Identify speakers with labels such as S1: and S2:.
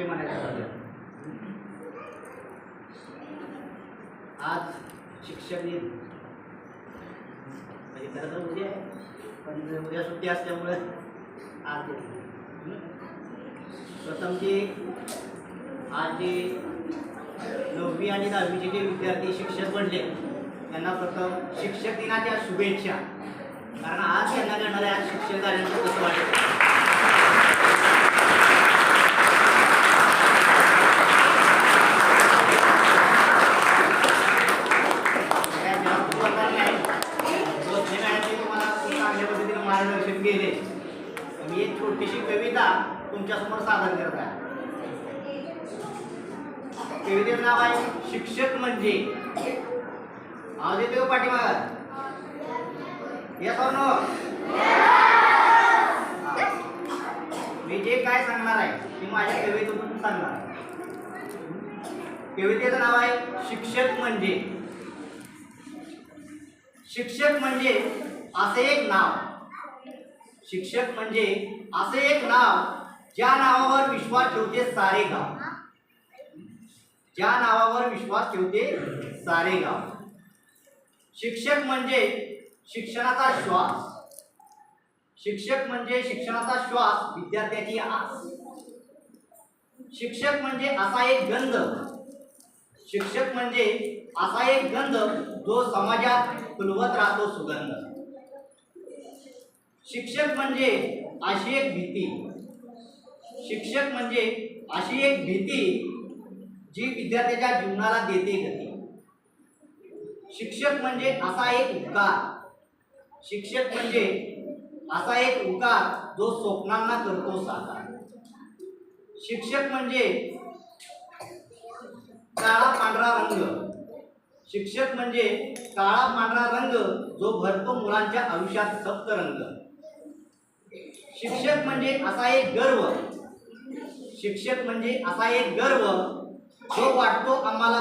S1: विषय म्हणायचा झालं आज शिक्षक दिन. म्हणजे खरं तर उद्या आहे पण उद्या सुट्टी असल्यामुळे आज प्रथम जे आज जे नववी आणि दहावीचे जे विद्यार्थी शिक्षक बनले त्यांना प्रथम शिक्षक दिनाच्या शुभेच्छा. कारण आज त्यांना घडणाऱ्या आज शिक्षक झाल्यानंतर कसं वाटतं मार्गदर्शन केले. मी एक छोटीशी कविता तुमच्यासमोर सादर करत आहे. कवितेचं नाव आहे शिक्षक म्हणजे. आवाज येतो पाठीमागा येस और नो मी जे काय सांगणार आहे ते माझ्या कवितेतून सांगणार आहे. कवितेचं नाव आहे शिक्षक म्हणजे. शिक्षक म्हणजे असे एक नाव. शिक्षक म्हणजे असे एक नाव ज्या नावावर विश्वास ठेवते सारे गाव. ज्या नावावर विश्वास ठेवते सारे गाव. शिक्षक म्हणजे शिक्षणाचा श्वास. शिक्षक म्हणजे शिक्षणाचा श्वास विद्यार्थ्याची आस. शिक्षक म्हणजे असा एक गंध. शिक्षक म्हणजे असा एक गंध जो समाजात फुलवत राहतो सुगंध. शिक्षक म्हणजे अशी एक भीती. शिक्षक म्हणजे अशी एक भीती जी विद्यार्थ्याच्या जीवनाला देते गती. शिक्षक म्हणजे असा एक उकार शिक्षक म्हणजे असा एक उकार जो स्वप्नांना करतो साकार. शिक्षक म्हणजे काळा पांढरा रंग. शिक्षक म्हणजे काळा पांढरा रंग जो भरतो मुलांच्या आयुष्यात सप्त रंग. शिक्षक म्हणजे असा एक गर्व. शिक्षक म्हणजे असा एक गर्व. जो वाटतो आम्हाला.